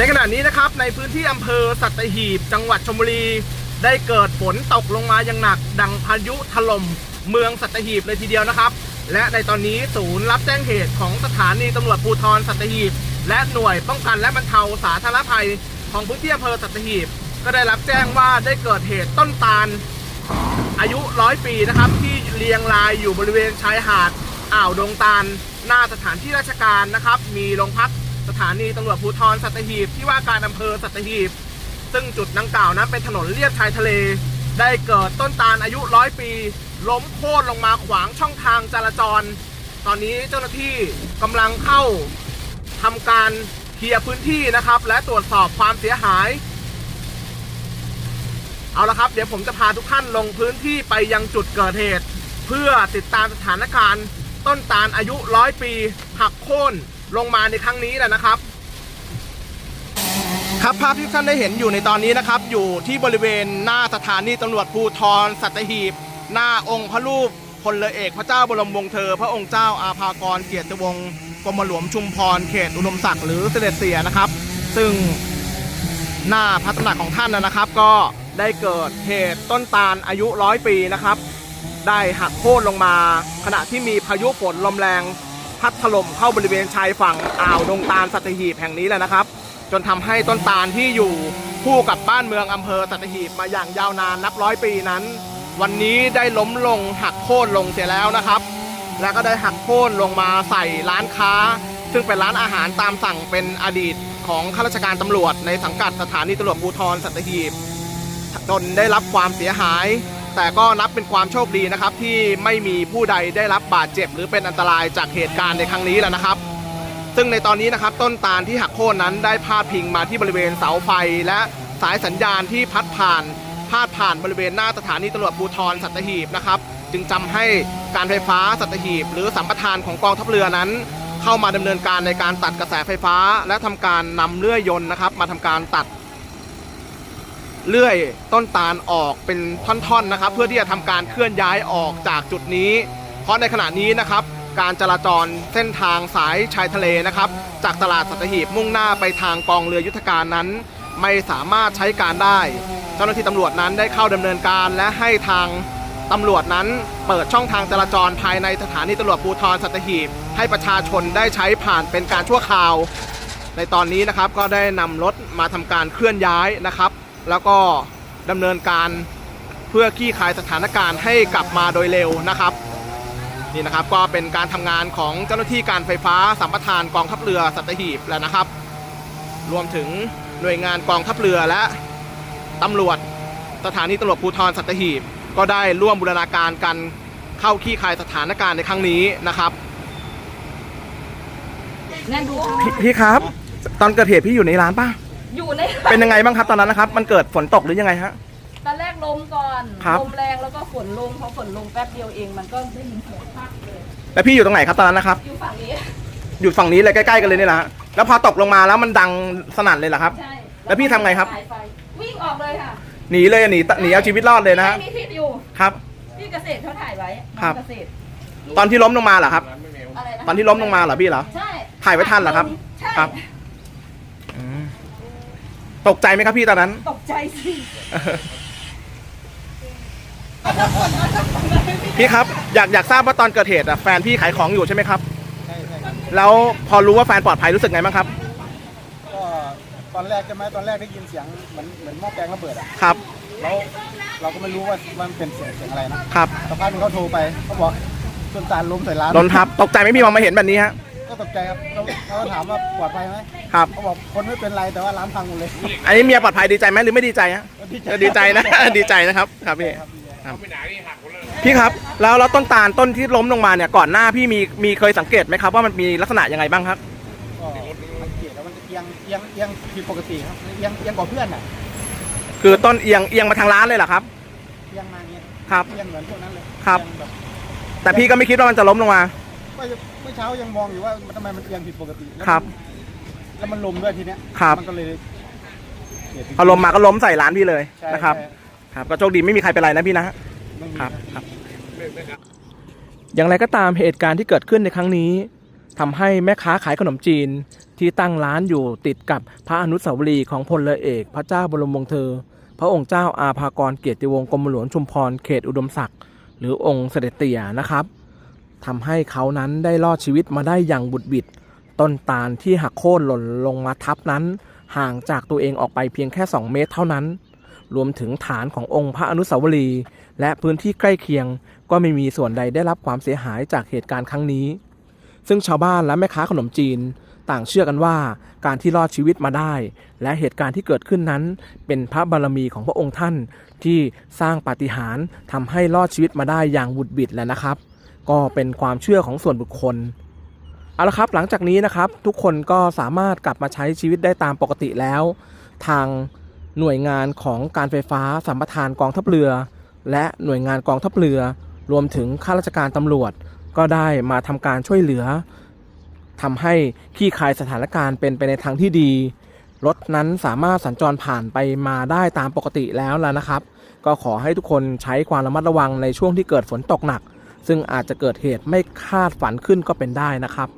ในขณะนี้นะครับในพื้นที่อำเภอสัตหีบ จังหวัดชลบุรี ได้เกิดฝนตกลงมาอย่างหนัก ดังพายุถล่มเมืองสัตหีบเลยทีเดียวนะครับ และในตอนนี้ศูนย์รับแจ้งเหตุของสถานีตำรวจภูธรสัตหีบ และหน่วยป้องกันและบรรเทาสาธารณภัยของพื้นที่อำเภอสัตหีบ ก็ได้รับแจ้งว่าได้เกิดเหตุต้นตาล อายุร้อยปีนะครับที่เรียงรายอยู่บริเวณชายหาดอ่าวดงตาลหน้าสถานที่ราชการนะครับ มีโรงพัก สถานีตำรวจภูธรสัตหีบที่ว่าการอำเภอสัตหีบ ซึ่งจุดดังกล่าวนั้นเป็นถนนเลียบชายทะเล ได้เกิดต้นตาลอายุร้อยปี ล้มโค่นลงมาขวางช่องทางจราจร ตอนนี้เจ้าหน้าที่กำลังเข้าทำการเคลียร์พื้นที่นะครับ และตรวจสอบความเสียหาย เอาละครับเดี๋ยวผมจะพาทุกท่านลงพื้นที่ไปยังจุดเกิดเหตุ เพื่อติดตามสถานการณ์ ต้นตาลอายุร้อยปีหักโค่น ลงมาในครั้งนี้แหละนะครับ ครับภาพที่ท่านได้เห็นอยู่ในตอนนี้นะครับ อยู่ที่บริเวณหน้าสถานีตำรวจภูธรสัตหีบ หน้าองค์พระรูปพลเรือเอกพระเจ้าบรมวงศ์เธอ พระองค์เจ้าอาภากรเกียรติวงศ์กรมหลวงชุมพรเขตอุดมศักดิ์หรือเสด็จเสียนะครับ ซึ่งหน้าพระตำหนักของท่านนะครับ ก็ได้เกิดเหตุต้นตาลอายุร้อยปีนะครับ ได้หักโค่นลงมา ขณะที่มีพายุฝนลมแรง พัดถล่มเข้าบริเวณชายฝั่งอ่าวดงตาลสัตหีบแห่งนี้แหละนะครับ จนทำให้ต้นตาลที่อยู่คู่กับบ้านเมืองอำเภอสัตหีบมาอย่างยาวนานนับร้อยปีนั้น วันนี้ได้ล้มลงหักโค่นลงเสียแล้วนะครับ แล้วก็ได้หักโค่นลงมาใส่ร้านค้า ซึ่งเป็นร้านอาหารตามสั่งเป็นอดีตของข้าราชการตำรวจในสังกัดสถานีตำรวจภูธรสัตหีบจนได้รับความเสียหาย แต่ก็นับเป็นความโชคดีนะครับ ที่ไม่มีผู้ใดได้รับบาดเจ็บ หรือเป็นอันตรายจากเหตุการณ์ในครั้งนี้แล้วนะครับ ซึ่งในตอนนี้นะครับต้นตาลที่หักโค่นนั้นได้พาดพิงมาที่บริเวณเสาไฟ และสายสัญญาณที่พัดผ่านพาดผ่านบริเวณหน้าสถานีตำรวจภูธรสัตหีบนะครับ จึงจำให้การไฟฟ้าสัตหีบ หรือสัมปทานของกองทัพเรือนั้น เข้ามาดำเนินการในการตัดกระแสไฟฟ้า และทำการนำเลื่อยยนต์นะครับ มาทำการตัด เลื่อยต้นตาลออกเป็นท่อนๆนะครับ เพื่อที่จะทำการเคลื่อนย้ายออกจากจุดนี้ เพราะในขณะนี้นะครับ การจราจรเส้นทางสายชายทะเลนะครับ จากตลาดสัตหีบมุ่งหน้าไปทางกองเรือยุทธการนั้น ไม่สามารถใช้การได้ เจ้าหน้าที่ตำรวจนั้นได้เข้าดำเนินการและให้ทางตำรวจนั้นเปิดช่องทางจราจรภายในสถานีตำรวจภูธรสัตหีบ ให้ประชาชนได้ใช้ผ่านเป็นการชั่วคราว ในตอนนี้นะครับก็ได้นำรถมาทำการเคลื่อนย้ายนะครับ แล้วก็ดำเนินการเพื่อคลี่คลายสถานการณ์ให้กลับมาโดยเร็วนะครับนี่นะครับก็เป็นการทำงานของเจ้าหน้าที่การไฟฟ้าสัมปทานกองทัพเรือสัตหีบแล้วนะครับ รวมถึงหน่วยงานกองทัพเรือและตำรวจสถานีตำรวจภูธรสัตหีบ ก็ได้ร่วมบูรณาการกันเข้าคลี่คลายสถานการณ์ในครั้งนี้นะครับงั้นดูพี่พี่ครับ ตอนเกิดเหตุพี่อยู่ในร้านป่ะ อยู่ในเป็นยังไงบ้างครับตอนนั้นนะครับ มันเกิดฝนตกหรือยังไงฮะ ตอนแรกลมก่อนครับ ลมแรงแล้วก็ฝนลงพอฝนลงแป๊บเดียวเองมันก็ได้ยินเสียงพักเลยแล้วพี่อยู่ตรงไหนครับตอนนั้นนะครับ อยู่ฝั่งนี้ อยู่ฝั่งนี้เลยใกล้ๆกันเลยนี่แหละฮะแล้วพอตกลงมาแล้วมันดังสนั่นเลยเหรอครับ ใช่แล้วพี่ทำไงครับสายฟวิ่งออกเลยค่ะหนีเลยหนีหนีเอาชีวิตรอดเลยนะฮะไม่มีพิษอยู่ครับ พี่เกษตรเขาถ่ายไว้ครับ เกษตรตอนที่ล้มลงมาเหรอครับ อะไรนะตอนที่ล้มลงมาเหรอพี่เหรอ ใช่ถ่ายไว้ทันเหรอครับใช่ครับอืม ตกใจไหมครับพี่ตอนนั้น ตกใจสิพี่ครับอยากอยากทราบว่าตอนเกิดเหตุอะแฟนพี่ขายของอยู่ใช่ไหมครับ ใช่ใช่ครับแล้วพอรู้ว่าแฟนปลอดภัยรู้สึกไงบ้างครับ ก็ตอนแรกใช่ไหมตอนแรกได้ยินเสียงเหมือนเหมือนหม้อแปลงระเบิดอะครับ แล้วเราก็ไม่รู้ว่ามันเป็นเสียงเสียงอะไรนะครับ สักพักหนึงเขาโทรไปเขาบอกต้นตาลล้มใส่ร้านโดนทับตกใจไหมพี่มองมาเห็นแบบนี้ฮะ ก็ตกใจครับเราเราก็ถามว่าปลอดภัยไหมครับ เขาบอกคนไม่เป็นไรแต่ว่าร้านพังหมดเลยอันนี้เมียปลอดภัยดีใจไหมหรือไม่ดีใจฮะดีใจเออดีใจนะ ดีใจนะครับครับพี่ครับดีใจครับพี่ครับแล้วแล้วต้นตาลต้นที่ล้มลงมาเนี่ยก่อนหน้าพี่มีมีเคยสังเกตไหมครับว่ามันมีลักษณะยังไงบ้างครับ ก็สังเกตแล้วมันจะเอียงเอียงเอียงผิดปกติครับเอียงเอียงกว่าเพื่อนอะคือต้นเอียงเอียงมาทางร้านเลยเหรอครับเอียงมาอย่างเงี้ยครับเอียงเหมือนพวกนั้นเลยครับ เอียงแบบแต่พี่ก็ไม่คิดว่ามันจะล้มลงมา ก็ เมื่อเช้ายังมองอยู่ว่ามันทำไมมันเอียงผิดปกติแล้วมันครับ แล้วมันลมด้วยทีเนี้ยครับ มันก็เลยเกิดพอลมมาก็ล้มใส่ร้านพี่เลยใช่นะครับ ใช่ครับ ก็โชคดีไม่มีใครเป็นไรนะพี่นะ ไม่มี ครับครับ อย่างไรก็ตามเหตุการณ์ที่เกิดขึ้นในครั้งนี้ทำให้แม่ค้าขายขนมจีนที่ตั้งร้านอยู่ติดกับพระอนุสาวรีย์ของพลเรือเอก พระเจ้าบรมวงศ์เธอ พระองค์เจ้าอาภากรเกียรติวงศ์กรมหลวงชุมพรเขตอุดมศักดิ์หรือองค์เสด็จเตี่ยนะครับ ทำให้เขานั้นได้รอดชีวิตมาได้อย่างบุดบิด ต้นตาลที่หักโค่นหล่นลงมาทับนั้น ห่างจากตัวเองออกไปเพียงแค่ 2 เมตรเท่านั้น รวมถึงฐานขององค์พระอนุสาวรีย์และพื้นที่ใกล้เคียง ก็ไม่มีส่วนใดได้รับความเสียหายจากเหตุการณ์ครั้งนี้ ซึ่งชาวบ้านและแม่ค้าขนมจีน ต่างเชื่อกันว่าการที่รอดชีวิตมาได้ และเหตุการณ์ที่เกิดขึ้นนั้น เป็นพระบารมีของพระองค์ท่านที่สร้างปาฏิหาริย์ทำให้รอดชีวิตมาได้อย่างบุดบิดแล้วนะครับ ก็เป็นความเชื่อของส่วนบุคคลเอาละครับหลังจากนี้นะครับทุกคนก็สามารถกลับมาใช้ชีวิตได้ตามปกติแล้ว ทางหน่วยงานของการไฟฟ้าสัมปทานกองทัพเรือ และหน่วยงานกองทัพเรือ รวมถึงข้าราชการตำรวจ ก็ได้มาทำการช่วยเหลือทำให้ขี้คายสถานการณ์เป็นไปในทางที่ดีรถนั้นสามารถสัญจรผ่านไปมาได้ตามปกติแล้วแล้วนะครับ ก็ขอให้ทุกคนใช้ความระมัดระวังในช่วงที่เกิดฝนตกหนัก ซึ่งอาจจะเกิดเหตุไม่คาดฝันขึ้นก็เป็นได้นะครับ